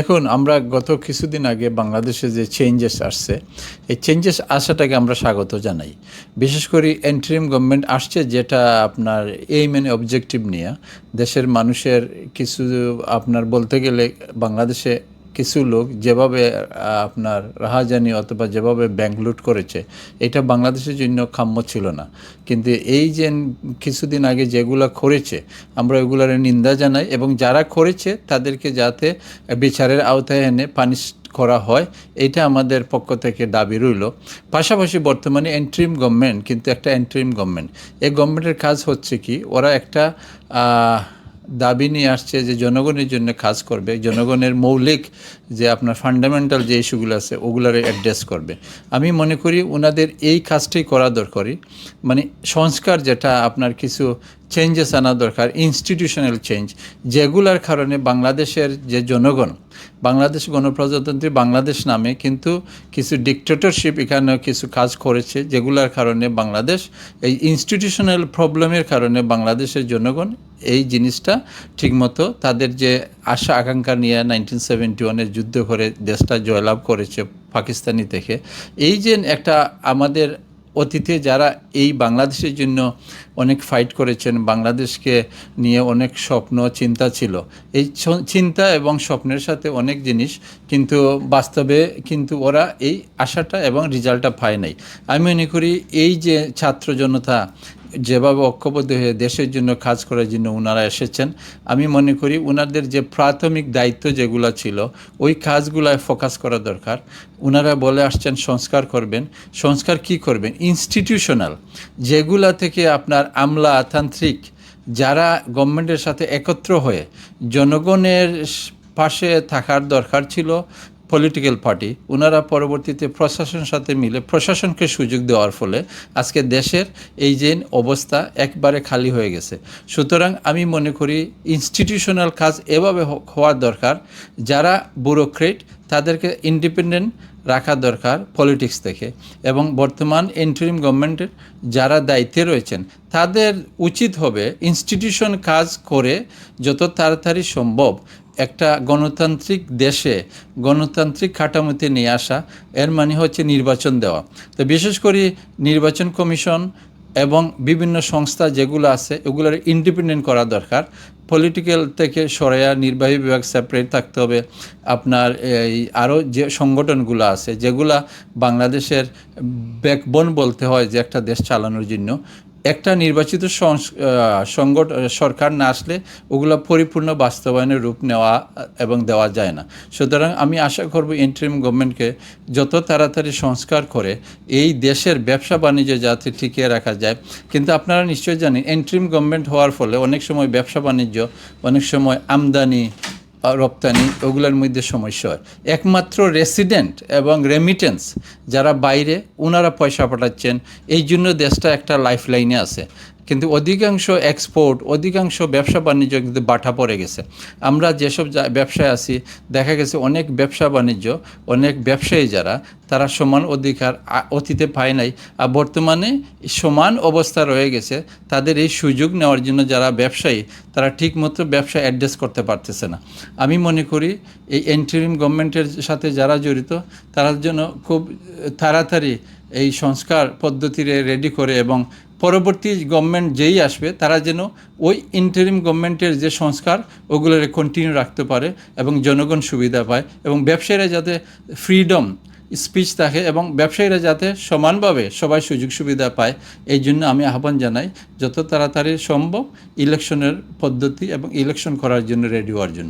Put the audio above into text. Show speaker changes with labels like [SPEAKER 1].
[SPEAKER 1] এখন আমরা গত কিছুদিন আগে বাংলাদেশে যে চেঞ্জেস আসছে, এই চেঞ্জেস আসাটাকে আমরা স্বাগত জানাই। বিশেষ করে এন্ট্রিম গভর্নমেন্ট আসছে যেটা আপনার এই মানে অবজেক্টিভ নিয়ে। দেশের মানুষের কিছু, আপনার বলতে গেলে বাংলাদেশে কিছু লোক যেভাবে আপনার রাহাজানি অথবা যেভাবে ব্যাংক লুট করেছে, এটা বাংলাদেশের জন্য কাম্য ছিল না। কিন্তু এই যে কিছুদিন আগে যেগুলা করেছে, আমরা ওগুলার নিন্দা জানাই এবং যারা করেছে তাদেরকে যাতে বিচারের আওতায় এনে পানিশ করা হয়, এটা আমাদের পক্ষ থেকে দাবি রইল। পাশাপাশি বর্তমানে এন্ট্রিম গভর্নমেন্ট কিন্তু একটা এন্ট্রিম গভর্নমেন্ট এই গভর্নমেন্টের কাজ হচ্ছে কি, ওরা একটা দাবি নিয়ে আসছে যে জনগণের জন্য কাজ করবে, জনগণের মৌলিক যে আপনার ফান্ডামেন্টাল যে ইস্যুগুলো আছে ওগুলারে অ্যাড্রেস করবে। আমি মনে করি ওনাদের এই কাজটাই করা দরকারই মানে সংস্কার যেটা আপনার কিছু চেঞ্জেস আনা দরকার ইনস্টিটিউশনাল চেঞ্জ যেগুলার কারণে বাংলাদেশের যে জনগণ বাংলাদেশ গণপ্রজাতন্ত্রী বাংলাদেশ নামে কিন্তু কিছু ডিক্টেটরশিপ এখানে কিছু কাজ করেছে, যেগুলার কারণে বাংলাদেশ, এই ইনস্টিটিউশনাল প্রবলেমের কারণে বাংলাদেশের জনগণ এই জিনিসটা ঠিকমতো তাদের যে আশা আকাঙ্ক্ষা নিয়ে নাইনটিন সেভেন্টি ওয়ানের যুদ্ধ করে দেশটা জয়লাভ করেছে পাকিস্তানি থেকে। এই যে একটা আমাদের অতীতে যারা এই বাংলাদেশের জন্য অনেক ফাইট করেছেন, বাংলাদেশকে নিয়ে অনেক স্বপ্ন, চিন্তা ছিল। এই চিন্তা এবং স্বপ্নের সাথে অনেক জিনিস কিন্তু বাস্তবে কিন্তু ওরা এই আশাটা এবং রেজাল্টটা পায় নাই। আমি মনে করি এই যে ছাত্র জনতা যেভাবে ঐক্যবদ্ধ হয়ে দেশের জন্য কাজ করার জন্য ওনারা এসেছেন, আমি মনে করি ওনাদের যে প্রাথমিক দায়িত্ব যেগুলো ছিল, ওই কাজগুলায় ফোকাস করা দরকার। ওনারা বলে আসছেন, সংস্কার করবেন। সংস্কার কি করবেন? ইনস্টিটিউশনাল। যেগুলা থেকে আপনার আমলাতান্ত্রিক যারা গভর্নমেন্টের সাথে একত্র হয়ে জনগণের পাশে থাকার দরকার ছিল পলিটিক্যাল পার্টি ওনারা পরবর্তীতে প্রশাসনের সাথে মিলে প্রশাসনকে সুযোগ দেওয়ার ফলে আজকে দেশের এই যে অবস্থা একবারে খালি হয়ে গেছে। সুতরাং আমি মনে করি ইনস্টিটিউশনাল কাজ এভাবে হওয়ার দরকার। যারা ব্যুরোক্রেট তাদেরকে ইন্ডিপেন্ডেন্ট রাখা দরকার পলিটিক্স থেকে। এবং বর্তমান ইন্টারিম গভর্নমেন্টের যারা দায়িত্বে রয়েছেন, তাদের উচিত হবে ইনস্টিটিউশন কাজ করে যত তাড়াতাড়ি সম্ভব একটা গণতান্ত্রিক দেশে গণতান্ত্রিক কাঠামোতে নিয়ে আসা, এর মানে হচ্ছে নির্বাচন দেওয়া। তো বিশেষ করে নির্বাচন কমিশন এবং বিভিন্ন সংস্থা যেগুলো আছে, এগুলোর ইন্ডিপেন্ডেন্ট করা দরকার। পলিটিক্যাল থেকে সরাইয়া নির্বাহী বিভাগ সেপারেট থাকতে হবে। আপনার এই আরও যে সংগঠনগুলো আছে, যেগুলা বাংলাদেশের ব্যাকবোন বলতে হয় যে একটা দেশ চালানোর জন্য একটা নির্বাচিত সংগঠ সরকার না আসলে ওগুলো পরিপূর্ণ বাস্তবায়নের রূপ নেওয়া এবং দেওয়া যায় না। সুতরাং আমি আশা করব ইন্টারিম গভর্নমেন্টকে যত তাড়াতাড়ি সংস্কার করে এই দেশের ব্যবসা বাণিজ্য যাতে টিকিয়ে রাখা যায়। কিন্তু আপনারা নিশ্চয়ই জানেন ইন্টারিম গভর্নমেন্ট হওয়ার ফলে অনেক সময় ব্যবসা বাণিজ্য, অনেক সময় আমদানি রপ্তানি, ওগুলোর মধ্যে সমস্যা হয়। একমাত্র রেসিডেন্ট এবং রেমিটেন্স যারা বাইরে ওনারা পয়সা পাঠাচ্ছেন এই জন্য দেশটা একটা লাইফ লাইনে আছে। কিন্তু অধিকাংশ এক্সপোর্ট অধিকাংশ ব্যবসা বাণিজ্য কিন্তু বাটা পড়ে গেছে। আমরা যেসব ব্যবসায় আছি, দেখা গেছে অনেক ব্যবসা বাণিজ্য, অনেক ব্যবসায়ী যারা, তারা সমান অধিকার অতীতে পায় নাই, আর বর্তমানে সমান অবস্থা রয়ে গেছে। তাদের এই সুযোগ নেওয়ার জন্য যারা ব্যবসায়ী, তারা ঠিকমতো ব্যবসা অ্যাড্রেস করতে পারতেছে না। আমি মনে করি এই এন্টারিম গভর্নমেন্টের সাথে যারা জড়িত, তার জন্য খুব তাড়াতাড়ি এই সংস্কার পদ্ধতিরে রেডি করে এবং পরবর্তী গভর্নমেন্ট যেই আসবে, তারা যেন ওই ইন্টারিম গভর্নমেন্টের যে সংস্কার, ওগুলোর কন্টিনিউ রাখতে পারে এবং জনগণ সুবিধা পায় এবং ব্যবসায়ীরা যাতে ফ্রিডম স্পিচ থাকে এবং ব্যবসায়ীরা যাতে সমানভাবে সবাই সুযোগ সুবিধা পায়, এই জন্য আমি আহ্বান জানাই, যত তাড়াতাড়ি সম্ভব ইলেকশনের পদ্ধতি এবং ইলেকশন করার জন্য রেডি হওয়ার জন্য।